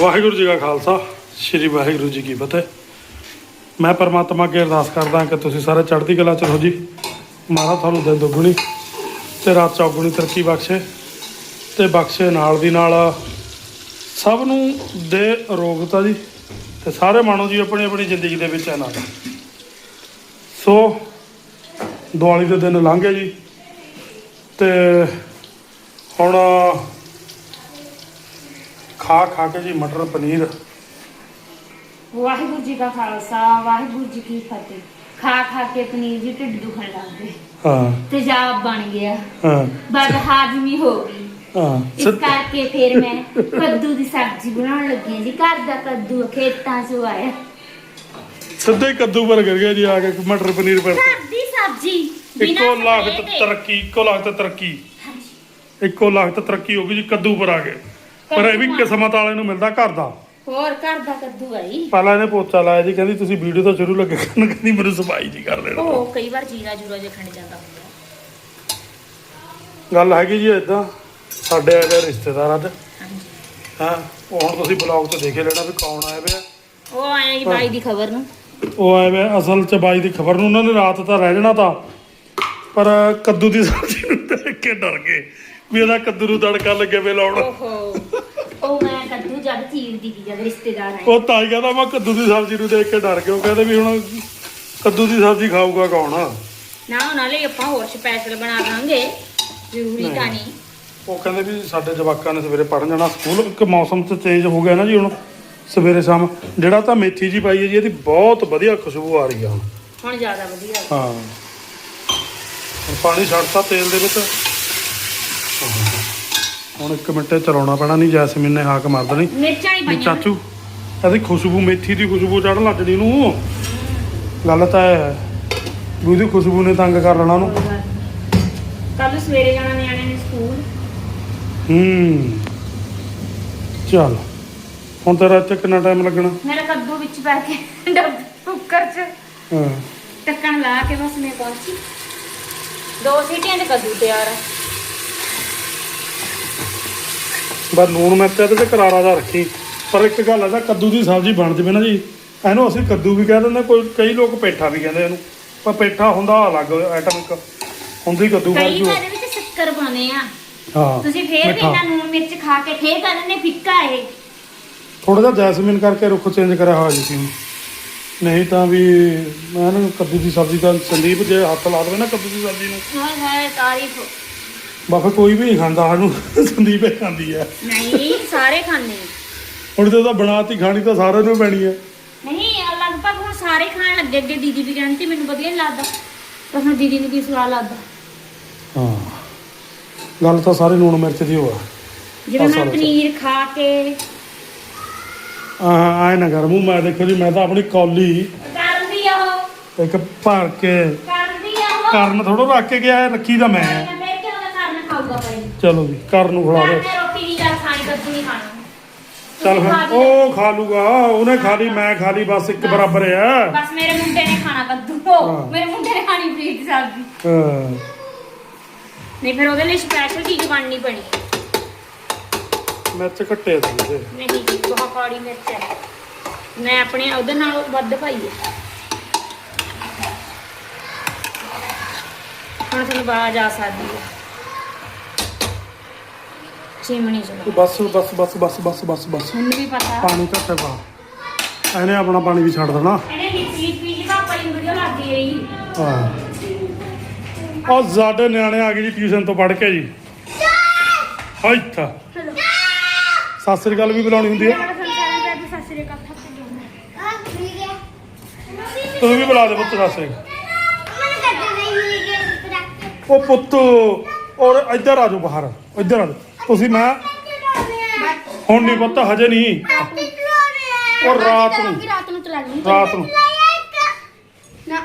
ਵਾਹਿਗੁਰੂ ਜੀ ਕਾ ਖਾਲਸਾ, ਸ੍ਰੀ ਵਾਹਿਗੁਰੂ ਜੀ ਕੀ ਫਤਿਹ। ਮੈਂ ਪਰਮਾਤਮਾ ਅੱਗੇ ਅਰਦਾਸ ਕਰਦਾ ਕਿ ਤੁਸੀਂ ਸਾਰੇ ਚੜ੍ਹਦੀ ਕਲਾ ਚ ਰਹੋ ਜੀ। ਮਹਾਰਾਜ ਤੁਹਾਨੂੰ ਦਿਨ ਦੁੱਗਣੀ ਤੇ ਰਾਤ ਚੌਗੁਣੀ ਤਰੱਕੀ ਬਖਸ਼ੇ ਤੇ ਬਖਸ਼ੇ ਨਾਲ ਦੀ ਨਾਲ। ਸਭ ਨੂੰ ਦੇ ਰੋਗਤਾ ਜੀ ਤੇ ਸਾਰੇ ਮਾਣੋ ਜੀ ਆਪਣੀ ਆਪਣੀ ਜ਼ਿੰਦਗੀ ਦੇ ਵਿੱਚ ਆਨੰਦ। ਸੋ, ਦੀਵਾਲੀ ਦੇ ਦਿਨ ਲੰਘ ਜੀ ਤੇ ਹੁਣ ਖਾ ਖਾ ਕੇ ਜੀ ਮਟਰ ਪਨੀਰ। ਵਾਹਿਗੁਰੂ ਜੀ ਕਾ ਖਾਲਸਾ ਵਾਹਿਗੁਰੂ ਜੀ ਕੀ ਫਤਿਹ। ਖਾ ਖਾ ਕੇ ਪਨੀਰ ਜੀ ਢਿੱਡ ਦੁਖਣ ਲੱਗ ਗਏ। ਹਾਂ। ਤੇਜ਼ਾਬ ਬਣ ਗਿਆ। ਹਾਂ। ਬਦ ਹਾਜ਼ਮੀ ਹੋ ਗਈ। ਹਾਂ। ਇਸ ਕਰਕੇ ਫਿਰ ਮੈਂ ਕੱਦੂ ਦੀ ਸਬਜ਼ੀ ਬਣਾਉਣ ਲੱਗੀ ਹਾਂ ਜੀ। ਘਰ ਦਾ ਕੱਦੂ ਖੇਤਾਂ 'ਚੋਂ ਆਇਆ। ਸਿੱਧੇ ਕੱਦੂ ਪਰ ਕਰ ਗਿਆ ਜੀ ਆ ਕੇ ਮਟਰ ਪਨੀਰ ਪਰ ਘਰ ਦੀ ਸਬਜ਼ੀ ਇੱਕੋ ਦੇ। ਤਰੱਕੀ ਇੱਕੋ ਲਾਗਤ ਤਰੱਕੀ। ਇੱਕੋ ਲਾਗਤ ਤਰੱਕੀ ਹੋ ਗਈ ਜੀ ਕੱਦੂ ਪਰ ਆ ਗਏ। ਪਰ ਇਹ ਵੀ ਕਿਸਮਤ ਵਾਲੇ ਨੂੰ ਮਿਲਦਾ ਘਰ ਦਾ। ਹੋਰ ਘਰ ਦਾ ਕੱਦੂ ਆਈ ਪਹਿਲਾਂ ਇਹਨੇ ਪੋਚਾ ਲਾਇਆ ਜੀ ਕਹਿੰਦੀ ਤੁਸੀਂ ਵੀਡੀਓ ਤੋਂ ਸ਼ੁਰੂ ਲੱਗੇ ਕਰਨ ਕਹਿੰਦੀ ਮੈਨੂੰ ਸਫ਼ਾਈ ਜੀ ਕਰ ਲੈਣਾ ਉਹ ਕਈ ਵਾਰ ਜੀਰਾ ਜੂਰਾ ਜਿਹਾ ਖੰਡ ਜਾਂਦਾ ਹੁੰਦਾ। ਗੱਲ ਹੈਗੀ ਜੀ ਇਦਾਂ ਸਾਡੇ ਆਏ ਰਿਸ਼ਤੇਦਾਰ ਅੱਜ ਹਾਂਜੀ। ਹਾਂ ਉਹ ਹੁਣ ਤੁਸੀਂ ਬਲੌਗ 'ਚ ਦੇਖੇ ਲੈਣਾ ਵੀ ਕੌਣ ਆਇਆ ਪਿਆ। ਉਹ ਆਏ ਜੀ ਬਾਈ ਦੀ ਖਬਰ ਨੂੰ। ਉਹ ਆਏ ਵੇ ਅਸਲ ਚ ਬਾਈ ਦੀ ਖਬਰ ਨੂੰ ਉਹਨਾਂ ਨੇ ਰਾਤ ਤਾਂ ਰਹਿ ਜਾਣਾ ਤਾਂ। ਪਰ ਕੱਦੂ ਦੀ ਸਬਜ਼ੀ ਨੂੰ ਦੇਖ ਕੇ ਡਰ ਗਏ ਵੀ ਇਹਦਾ ਕੱਦੂ ਨੂੰ ਤੜਕਾ ਲੱਗੇ ਵੇ ਲਾਉਣ। ਓਹੋ। ਉਹ ਮੈਂ ਕੱਦੂ ਜਦ ਚੀਰਦੀ ਸੀ ਜਦ ਰਿਸ਼ਤੇਦਾਰ ਆਏ। ਉਹ ਤਾਂ ਹੀ ਕਹਿੰਦਾ ਮੈਂ ਕੱਦੂ ਦੀ ਸਬਜ਼ੀ ਨੂੰ ਦੇਖ ਕੇ ਡਰ ਗਿਆ। ਉਹ ਕਹਿੰਦੇ ਵੀ ਹੁਣ ਕੱਦੂ ਦੀ ਸਬਜ਼ੀ ਖਾਊਗਾ ਕੌਣ? ਨਾ ਉਹਨਾਂ ਲਈ ਆਪਾਂ ਹੋਰ ਸਪੈਸ਼ਲ ਬਣਾ ਦਾਂਗੇ। ਜ਼ਰੂਰੀ ਤਾਂ ਨਹੀਂ। ਉਹ ਕਹਿੰਦੇ ਵੀ ਸਾਡੇ ਜਵਾਕਾਂ ਨੇ ਸਵੇਰੇ ਪੜਨ ਜਾਣਾ। ਸਕੂਲ ਇੱਕ ਮੌਸਮ ਤੇ ਚੇਂਜ ਹੋ ਗਿਆ ਨਾ ਜੀ ਹੁਣ ਸਵੇਰੇ ਸ਼ਾਮ। ਜਿਹੜਾ ਤਾਂ ਮੇਥੀ ਜੀ ਪਾਈ ਹੈ ਜੀ ਇਹਦੀ ਬਹੁਤ ਵਧੀਆ ਖੁਸ਼ਬੂ ਆ ਰਹੀ ਆ ਹੁਣ। ਹੁਣ ਜ਼ਿਆਦਾ ਵਧੀਆ ਹਾਂ। ਹੁਣ ਪਾਣੀ ਛੱਡਤਾ ਤੇਲ ਦੇ ਵਿੱਚ। ਹੁਣ ਇੱਕ ਮਿੰਟ ਚਲਾਉਣਾ ਪੈਣਾ ਨਹੀਂ ਜੈਸਮੀਨ ਨੇ ਹਾਕ ਮਾਰ ਦੇਣੀ। ਮਿਰਚਾਂ ਹੀ ਵੀ ਪਾਈਆਂ ਚਾਚੂ ਇਹਦੀ ਖੁਸ਼ਬੂ ਮੇਥੀ ਦੀ ਖੁਸ਼ਬੂ ਚੜਨ ਲੱਜਣੀ ਨੂੰ। ਗੱਲ ਤਾਂ ਇਹ ਹੈ ਵੀ ਉਹਦੀ ਖੁਸ਼ਬੂ ਨੇ ਤੰਗ ਕਰ ਲੈਣਾ ਉਹਨੂੰ। ਕੱਲ ਸਵੇਰੇ ਜਾਣਾ ਨਿਆਣੇ ਨੇ ਸਕੂਲ। ਹੂੰ। ਚੱਲ ਹੁਣ ਤੇਰਾ ਇੱਥੇ ਕਿੰਨਾ ਟਾਈਮ ਲੱਗਣਾ? ਮੇਰਾ ਕੱਦੂ ਵਿੱਚ ਪੈ ਕੇ ਡੱਬ ਕੁੱਕਰ 'ਚ ਹਾਂ। ਟੱਕਣ ਲਾ ਕੇ ਬਸ ਮੈਂ ਪਹੁੰਚੀ। ਦੋ ਸੀਟੀਆਂ ਦੇ ਕੱਦੂ ਤਿਆਰ ਆ। ਬਸ ਲੂਣ ਮਿਰਚ ਇਹਦੇ ਤੇ ਕਰਾਰਾ ਦਾ ਰੱਖੀ। ਪਰ ਇੱਕ ਗੱਲ ਹੈ ਕੱਦੂ ਦੀ ਸਬਜ਼ੀ ਬਣ ਜਵੇ ਨਾ ਜੀ ਇਹਨੂੰ ਅਸੀਂ ਕੱਦੂ ਵੀ ਕਹਿ ਦਿੰਦੇ ਕੋਈ ਕਈ ਲੋਕ ਪੇਠਾ ਵੀ ਕਹਿੰਦੇ ਇਹਨੂੰ। ਪਰ ਪੇਠਾ ਹੁੰਦਾ ਅਲੱਗ ਆਈਟਮ ਇੱਕ ਹੁੰਦੀ ਕੱਦੂ ਕਈ ਵਰਗੀ ਵਾਰ ਵਿੱਚ ਸ਼ੱਕਰ ਪਾਉਂਦੇ ਆ। ਹਾਂ ਤੁਸੀਂ ਫੇਰ ਵੀ। ਇਹਨਾਂ ਨੂਣ ਮਿਰਚ ਖਾ ਕੇ ਫੇਰ ਕਹਿੰਦੇ ਨੇ ਫਿੱਕਾ ਇਹ। ਥੋੜਾ ਜਿਹਾ ਜੈਸਮੀਨ ਕਰਕੇ ਰੁੱਖ ਚੇਂਜ ਕਰਿਆ ਹੋਇਆ ਜੀ ਸੀ ਨਹੀਂ ਤਾਂ ਵੀ ਮੈਂ ਨਾ ਕੱਦੂ ਦੀ ਸਬਜ਼ੀ ਦਾ ਸੰਦੀਪ ਜੇ ਹੱਥ ਲਾ ਦੇਵੇ ਨਾ ਕੱਦੂ ਦੀ ਸਬਜ਼ੀ ਨੂੰ। ਹਾਏ ਹਾਏ ਤਾਰੀਫ। ਬਾਕੀ ਕੋਈ ਵੀ ਨਹੀਂ ਖਾਂਦਾ ਸਾਨੂੰ ਸੰਦੀਪ ਹੀ ਖਾਂਦੀ ਹੈ। ਨਹੀਂ ਸਾਰੇ ਖਾਂਦੇ ਆ। ਹੁਣ ਤੇ ਉਹਦਾ ਬਣਾਤੀ ਖਾਣੀ ਤਾਂ ਸਾਰਿਆਂ ਨੂੰ ਪੈਣੀ ਹੈ। ਨਹੀਂ ਲਗਭਗ ਹੁਣ ਸਾਰੇ ਖਾਣ ਲੱਗੇ ਅੱਗੇ ਦੀਦੀ ਵੀ ਕਹਿੰਦੀ ਮੈਨੂੰ ਵਧੀਆ ਨਹੀਂ ਲੱਗਦਾ। ਪਰ ਹੁਣ ਦੀਦੀ ਨੂੰ ਕੀ ਸਵਾਦ ਲੱਗਦਾ? ਹਾਂ। ਗੱਲ ਤਾਂ ਸਾਰੇ ਲੂਣ ਮਿਰਚ ਦੀ ਹੋਆ ਜਿਵੇਂ ਮੈਂ ਪਨੀਰ ਖਾ ਕੇ। ਆਹ ਆਏ ਨਾ ਕਰ ਮੂੰਹ ਮੈਂ ਦੇਖੋ ਜੀ ਮੈਂ ਤਾਂ ਆਪਣੀ ਕੌਲੀ ਕਰਦੀ ਆ ਉਹ। ਇੱਕ ਭਰ ਕੇ ਕਰਦੀ ਆ ਉਹ। ਕਰਨ ਥੋੜਾ ਰੱਖ ਕੇ ਗਿਆ ਰੱਖੀ ਤਾਂ ਮੈਂ। ਮੈਂ ਮੈਂ ਕਿਉਂ ਨਾ ਕਰਨ ਖਾਊਗਾ ਭਾਈ ਚਲੋ ਜੀ ਕਰਨ ਨੂੰ ਖਿਲਾ ਮੈਂ ਦੇ ਰੋਟੀ ਨਹੀਂ ਜਾ ਖਾਣੀ ਕੱਦੂ ਨਹੀਂ ਖਾਣਾ। ਚੱਲ ਲਿਓ। ਉਹ ਖਾ ਲੂਗਾ ਉਹਨੇ ਖਾ ਲਈ ਮੈਂ ਖਾ ਲਈ ਬਸ ਇੱਕ ਬਰਾਬਰ ਆ। ਬਸ ਮੇਰੇ ਮੁੰਡੇ ਨੇ ਖਾਣਾ ਕੱਦੂ। ਮੇਰੇ ਮੁੰਡੇ ਨੇ ਖਾਣੀ ਪਨੀਰ ਦੀ ਸਬਜ਼ੀ। ਹਾਂ। ਨਹੀਂ ਫਿਰ ਉਹਦੇ ਲਈ ਸਪੈਸ਼ਲ ਚੀਜ਼ ਬਣਨੀ ਪਣੀ। ਮਿਰਚ ਘੱਟੇ ਸੀ ਇਹਦੇ ਨਹੀਂ ਜੀ ਬਹੁਤ ਕਾੜੀ ਮਿਰਚ ਹੈ ਮੈਂ ਆਪਣੇ ਉਹਦੇ ਨਾਲ ਵੱਧ ਪਾਈ ਹੈ ਹੁਣ ਤੁਹਾਨੂੰ ਬਾਜ ਆ ਸਕਦੀ ਹੈ ਚਿਮਣੀ ਚ ਬਸ ਬਸ ਬਸ ਬਸ ਬਸ ਬਸ ਬਸ। ਮੈਨੂੰ ਵੀ ਪਤਾ। ਪਾਣੀ ਘੱਟ ਪਾ ਇਹਨੇ ਆਪਣਾ ਪਾਣੀ ਵੀ ਛੱਡ ਦੇਣਾ। ਇਹਨੇ ਨਿੱਕੀ ਪੀਲੀ ਪਾਪਾ ਦੀ ਵੀਡੀਓ ਲੱਗਦੀ ਰਹੀ ਹਾਂ। ਉਹ ਸਾਡੇ ਨਿਆਣੇ ਆ ਗਏ ਜੀ ਟਿਊਸ਼ਨ ਤੋਂ ਪੜ੍ਹ ਕੇ ਜੀ। ਹਾਈ ਥਾ ਸਤਿ ਸ੍ਰੀ ਅਕਾਲ ਵੀ ਬੁਲਾਉਣੀ ਹੁੰਦੀ ਹੈ। ਤੂੰ ਵੀ ਬੁਲਾ ਦੇ ਪੁੱਤ ਸਤਿ ਸ੍ਰੀ ਅਕਾਲ ਉਹ ਪੁੱਤ ਔਰ ਇੱਧਰ ਆ ਜਾਓ ਬਾਹਰ। ਇੱਧਰ ਆ ਜਾਓ। ਤੁਸੀਂ ਮੈਂ ਹੁਣ ਨਹੀਂ ਪੁੱਤ ਹਜੇ ਨਹੀਂ ਉਹ ਰਾਤ ਨੂੰ। ਰਾਤ ਨੂੰ ਚਲਾ ਲਈ ਰਾਤ ਨੂੰ। ਨਾ।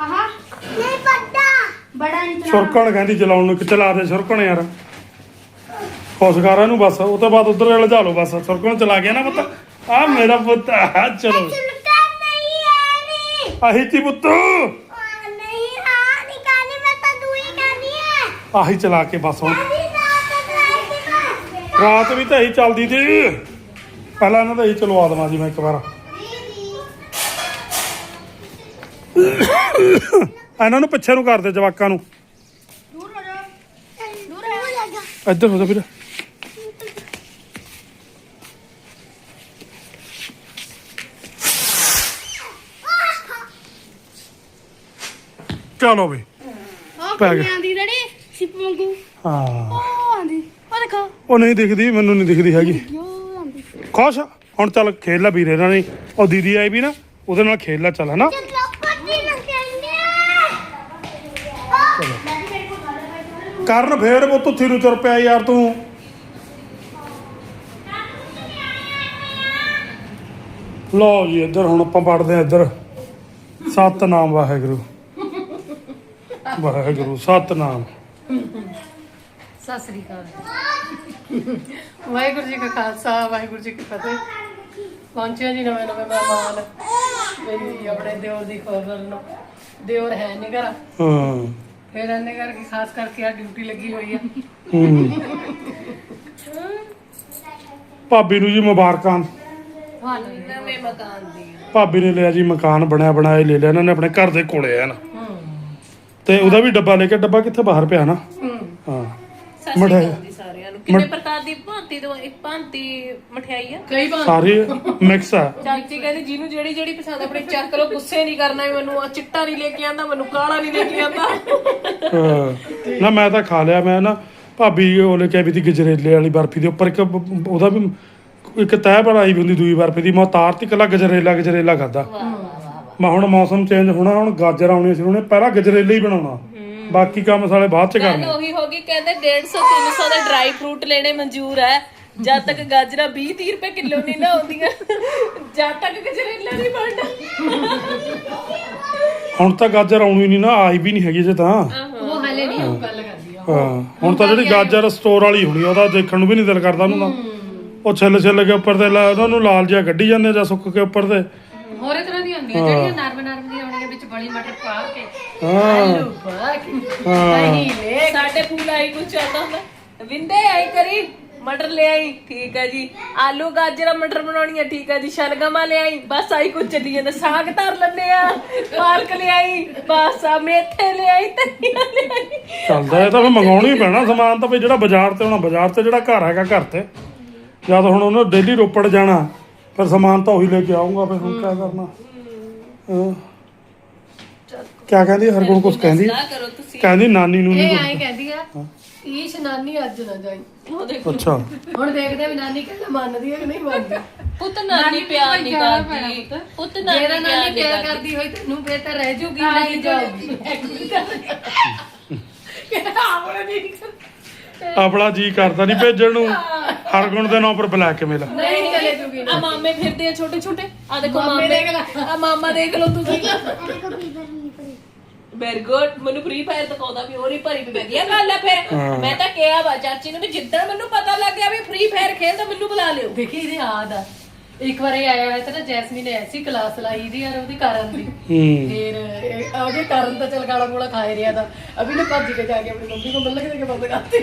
ਆਹਾ। ਬੜਾ ਨਹੀਂ ਚਲਾਉਣਾ। ਸੁਰਕਣ ਕਹਿੰਦੀ ਚਲਾਉਣ ਨੂੰ ਕਿ ਚਲਾ ਦੇ ਸੁਰਕਣ ਯਾਰ। ਖੁਸ਼ਕਾਰਾਂ ਨੂੰ ਬਸ ਉਹ ਤੋਂ ਬਾਅਦ ਉਧਰ ਲਿਜਾ ਲਓ ਬਸ ਸੁਰਕਣ ਚਲਾ ਗਿਆ ਨਾ ਪੁੱਤ। ਆ ਮੇਰਾ ਪੁੱਤ ਆ ਚਲੋ। ਆਹੀ ਤੀ ਪੁੱਤ। ਨਹੀਂ ਹਾਂ ਨਿਕਾਲੀ ਮੈਂ ਤਾਂ ਦੂਈ ਕਰਨੀ ਹੈ। ਆਹੀ ਚਲਾ ਕੇ ਬਸ ਹੁਣ। ਰਾਤ ਵੀ ਤਾਂ ਇਹੀ ਚੱਲਦੀ ਸੀ। ਪਹਿਲਾਂ ਇਹਨਾਂ ਦਾ ਇਹੀ ਚਲਵਾ ਦੇਵਾਂ ਜੀ ਮੈਂ ਇੱਕ ਵਾਰ। ਇਹਨਾਂ ਨੂੰ ਪਿੱਛੇ ਨੂੰ ਕਰ ਦੇ ਜਵਾਕਾਂ ਨੂੰ। ਦੂਰ ਹੋ ਜਾ। ਦੂਰ ਹੋ ਜਾ। ਇੱਧਰ ਹੋ ਜਾ ਵੀਰ। ਚਲੋ ਵੀ। ਉਹ ਪੈ ਗਿਆ। ਕਿੰਨੀ ਆਂਦੀ ਡੈਡੀ ਸਿਪ ਵਾਂਗੂ। ਹਾਂ। ਉਹ ਆਂਦੀ ਉਹ ਦੇਖੋ। ਉਹ ਨਹੀਂ ਦਿਖਦੀ ਮੈਨੂੰ ਨਹੀਂ ਦਿਖਦੀ ਹੈਗੀ। ਯੋ ਆਂਦੀ ਖੁਸ਼? ਹੁਣ ਚੱਲ ਖੇਡ ਲੈ ਵੀਰੇ ਨਾਲ ਨਹੀਂ ਉਹ ਦੀਦੀ ਆਈ ਵੀ ਨਾ ਉਹਦੇ ਨਾਲ ਖੇਡ ਲੈ ਚੱਲ ਹਨਾ? ਕਰਨ ਫੇਰ ਉਹ ਤੁੱਥੀ ਨੂੰ ਤੁਰ ਪਿਆ ਯਾਰ ਤੂੰ। ਲਓ ਜੀ ਇੱਧਰ ਹੁਣ ਆਪਾਂ ਪੜਦੇ ਆ ਇੱਧਰ। ਸਤਨਾਮ ਵਾਹਿਗੁਰੂ। ਵਾਹਿਗੁਰੂ ਸਤਨਾਮ। ਸਤਿ ਸ੍ਰੀ ਅਕਾਲ ਵਾਹਿਗੁਰੂ ਜੀ ਕਾ ਖਾਲਸਾ ਵਾਹਿਗੁਰੂ ਜੀ ਕੀ ਫਤਿਹ। ਪਹੁੰਚਿਆ ਜੀ ਨਵੇਂ ਨਵੇਂ ਮਹਿਮਾਨ। ਮੇਰੀ ਆਪਣੇ ਦਿਓਰ ਦੀ ਖਬਰ ਨੂੰ। ਦਿਓਰ ਹੈ ਨਹੀਂ ਘਰ। ਹਾਂ। ਫਿਰ ਇਹਨੇ ਕਰਕੇ ਖਾਸ ਕਰਕੇ ਆ ਡਿਊਟੀ ਲੱਗੀ ਹੋਈ ਆ। ਭਾਬੀ ਨੂੰ ਜੀ ਮੁਬਾਰਕਾਂ। ਤੁਹਾਨੂੰ ਨਵੇਂ ਮਕਾਨ ਦੀ। ਭਾਬੀ ਨੇ ਲਿਆ ਜੀ ਮਕਾਨ ਬਣਿਆ ਬਣਾਇਆ ਲੈ ਲਿਆ। ਇਹਨਾਂ ਨੇ ਆਪਣੇ ਘਰ ਦੇ ਕੋਲੇ ਆ ਨਾ। ਤੇ ਉਹਦਾ ਵੀ ਡੱਬਾ ਲੈ ਕੇ ਡੱਬਾ ਕਿੱਥੇ ਬਾਹਰ ਪਿਆ ਨਾ? ਹਾਂ। ਮਠਿਆਈ। ਜੀ ਸਾਰਿਆਂ ਨੂੰ। ਕਿੰਨੇ ਪ੍ਰਕਾਰ ਦੀ ਭਾਂਤੀ ਤੋਂ ਇੱਕ ਭਾਂਤੀ ਮਠਿਆਈ ਆ? ਕਈ ਵਾਰ ਸਾਰੀ ਮਿਕਸ ਆ। ਚਾਚੀ ਕਹਿੰਦੀ ਜਿਹਨੂੰ ਜਿਹੜੀ ਜਿਹੜੀ ਪਸੰਦ ਆਪਣੇ ਚੱਕ ਲੋ ਗੁੱਸੇ ਨਹੀਂ ਕਰਨਾ ਵੀ ਮੈਨੂੰ ਆ ਚਿੱਟਾ ਨਹੀਂ ਲੈ ਕੇ ਆਂਦਾ ਮੈਨੂੰ ਕਾਲਾ ਨਹੀਂ ਲੈ ਕੇ ਆਂਦਾ। ਹਾਂ। ਨਾ ਮੈਂ ਤਾਂ ਖਾ ਲਿਆ ਮੈਂ ਨਾ ਭਾਬੀ ਉਹ ਲੈ ਕੇ ਆਈ ਵੀ ਤੀ ਗਜਰੇਲੇ ਵਾਲੀ ਬਰਫੀ ਦੇ ਉੱਪਰ ਇੱਕ ਬ- ਉਹਦਾ ਵੀ ਇੱਕ ਤਹਿ ਬਣਾਈ ਵੀ ਹੁੰਦੀ ਦੂਈ ਬਰਫੀ ਦੀ ਮੈਂ ਉਤਾਰ ਤੀ ਕੱਲਾ ਗਜਰੇਲਾ ਗਜਰੇਲਾ ਖਾਦਾ ਮੈਂ ਹੁਣ ਮੌਸਮ ਚੇਂਜ ਹੋਣਾ ਹੁਣ ਗਾਜਰ ਆਉਣੀ ਸੀ ਉਹਨੇ ਪਹਿਲਾਂ ਗਜਰੇਲੇ ਹੀ। ਬਣਾਉਣਾ ਬਾਕੀ ਕੰਮ ਸਾਲੇ ਬਾਅਦ ਚ ਗੱਲ ਕਰਨੇ। ਉਹੀ ਹੋ ਗਈ ਕਹਿੰਦੇ 150 300 ਦੇ ਡਰਾਈ ਫਰੂਟ ਲੈਣੇ ਮਨਜ਼ੂਰ ਹੈ ਜਦ ਤੱਕ ਗਾਜਰਾਂ 20 30 ਰੁਪਏ ਕਿਲੋ ਨਹੀਂ ਨਾ ਆਉਂਦੀਆਂ ਜਦ ਤੱਕ ਗਜਰੇਲਾ ਨਹੀਂ ਬਣਦਾ। ਹੁਣ ਤਾਂ ਗਾਜਰ ਆਉਣੀ ਨਹੀਂ ਨਾ ਆਈ ਵੀ ਨਹੀਂ ਹੈਗੀ ਜੇ ਤਾਂ। ਉਹ ਹਲੇ ਨਹੀਂ ਉਹ ਗੱਲ ਕਰਦੀ ਆ। ਹਾਂ ਹੁਣ ਤਾਂ ਜਿਹੜੀ ਗਾਜਰ ਸਟੋਰ ਵਾਲੀ ਹੋਣੀ ਉਹਦਾ ਦੇਖਣ ਨੂੰ ਵੀ ਨਹੀਂ ਦਿਲ ਕਰਦਾ ਉਹਨੂੰ ਤਾਂ। ਉਹ ਛਿੱਲ ਛਿੱਲ ਕੇ ਉੱਪਰ ਤੇ ਲਾ- ਉਹਨਾਂ ਨੂੰ ਲਾਲ ਜਿਹਾ ਕੱਢੀ ਜਾਂਦੇ ਜਾਂ ਸੁੱਕ ਕੇ ਉੱਪਰ ਤੇ। ਹੋਰੇ ਤਰ੍ਹਾਂ ਦੀਆਂ ਹੁੰਦੀਆਂ ਜਿਹੜੀਆਂ ਨਰਮ ਨਰਮ ਦੀਆਂ ਹੋਣਗੀਆਂ ਵਿੱਚ ਬੜੀ ਮਟਰ ਪਾ ਕੇ। ਹਾਂ। ਆਲੂ ਪਾ ਕੇ। ਦਹੀਂ ਲੈ ਸਾਡੇ ਫੂਲ ਆਈ ਕੁਛ ਆਉਂਦਾ ਹੁੰਦਾ। ਵਿੰਦੇ ਆਈ ਕਰੀ। ਮਟਰ ਲੈ ਆਈ ਠੀਕ ਹੈ ਜੀ। ਆਲੂ ਗਾਜਰਾਂ ਮਟਰ ਬਣਾਉਣੀ ਹੈ ਠੀਕ ਹੈ ਜੀ। ਸ਼ਲਗਮਾਂ ਲੈ ਆਈ ਬਸ ਆਈ ਕੁਛ ਚੱਲੀ ਜਾਂਦਾ। ਸਾਗ ਧਰ ਲੈਂਦੇ ਆ ਪਾਲਕ ਲੈ ਆਈ ਬਸ ਆ ਮੇਥੇ ਲੈ ਆਈ ਧਨੀਆ ਲੈ ਆਈ ਇਹ ਤਾਂ ਫਿਰ ਮੰਗਾਉਣਾ ਪੈਣਾ ਸਮਾਨ ਤਾਂ ਵੀ ਜਿਹੜਾ ਬਾਜ਼ਾਰ ਤੇ ਹੋਣਾ। ਬਾਜ਼ਾਰ ਤੇ ਜਿਹੜਾ ਘਰ ਹੈਗਾ ਘਰ ਤੇ। ਜਦ ਹੁਣ ਉਹਨੇ ਡੇਲੀ ਰੋਪੜ ਜਾਣਾ। ਫਿਰ ਸਮਾਨ ਤਾਂ ਉਹੀ ਲੈ ਕੇ ਆਉਂਗਾ ਫਿਰ ਹੁਣ ਕੀ ਕਰਨਾ? ਹਾਂ। ਕਿਆ ਕਹਿੰਦੀ ਹਰਗੁਣ ਕੁਛ ਕਹਿੰਦੀ? ਨਾ ਕਰੋ ਤੁਸੀਂ ਕਹਿੰਦੀ ਨਾਨੀ ਨੂੰ ਇਹ ਨਹੀਂ ਐਂ ਕਹਿੰਦੀ ਆ ਈਸ਼ ਨਾਨੀ ਅੱਜ ਨਾ ਜਾਈ। ਉਹ ਦੇਖੋ। ਅੱਛਾ। ਹੁਣ ਦੇਖਦੇ ਆ ਵੀ ਨਾਨੀ ਕਹਿੰਦਾ ਮੰਨਦੀ ਹੈ ਕਿ ਨਹੀਂ ਮੰਨਦੀ। ਪੁੱਤ ਨਾਨੀ ਪਿਆਰ ਨਹੀਂ ਕਰਦੀ। ਪੁੱਤ? ਨਾਨੀ ਜਿਹੜਾ ਨਾਨੀ ਪਿਆਰ ਕਰਦੀ। ਹੋਈ ਤੈਨੂੰ ਫੇਰ ਤਾਂ ਰਹਿ ਜੂਗੀ ਨਹੀਂ ਜਾਊਗੀ। ਆਪਣਾ ਨਹੀਂ ਕਰਦਾ? ਆਪਣਾ ਜੀ ਕਰਦਾ ਨਹੀਂ ਭੇਜਣ ਨੂੰ। ਹਰਗੁਣ ਦੇ ਨਾਂ ਪਰ ਬਲੈਕਮੇਲ ਨਹੀਂ ਚਲੇ ਜੂਗੀ ਆ ਮਾਮੇ ਫਿਰਦੇ ਆ ਛੋਟੇ ਛੋਟੇ। ਆ ਦੇਖੋ ਮਾਮੇ। ਆ ਮਾਮਾ ਦੇਖ ਲਓ ਤੁਸੀਂ। ਕੋ ਵੈਰੀ ਗੁੱਡ ਮੈਨੂੰ ਫ੍ਰੀ ਫਾਇਰ ਦਿਖਾਉਂਦਾ ਵੀ ਹੋਰ ਹੀ ਭਰੀ ਵੀ ਵਧੀਆ ਗੱਲ ਆ ਫਿਰ। ਮੈਂ ਤਾਂ ਕਿਹਾ ਵਾ ਚਾਚੀ ਨੂੰ ਵੀ ਜਿੱਦਣ ਮੈਨੂੰ ਪਤਾ ਲੱਗ ਗਿਆ ਵੀ ਫ੍ਰੀ ਫਾਇਰ ਖੇਡਦਾ ਮੈਨੂੰ ਬੁਲਾ ਲਿਓ। ਦੇਖੀ ਇਹਦੀ ਯਾਦ ਆ ਇੱਕ ਵਾਰ ਇਹ ਆਇਆ ਹੋਇਆ ਤੇ ਨਾ ਜੈਸਮੀਨ ਨੇ ਐਸੀ ਕਲਾਸ ਲਾਈ ਦੀ ਯਾਰ ਉਹਦੀ ਕਰਨ ਦੀ। ਫਿਰ ਇਹ- ਉਹਦੇ ਕਾਰਨ ਤਾਂ ਚਲ ਗਾਲਾ ਗੋਲਾ ਖਾਏ ਰਿਹਾ ਤਾਂ। ਅਭੀ ਨੇ ਭੱਜ ਕੇ ਜਾ ਕੇ ਆਪਣੀ ਮੰਮੀ ਕੋਲ ਮੱਲਕ ਦੇ ਕੇ ਬੰਦ ਕਰਤੀ।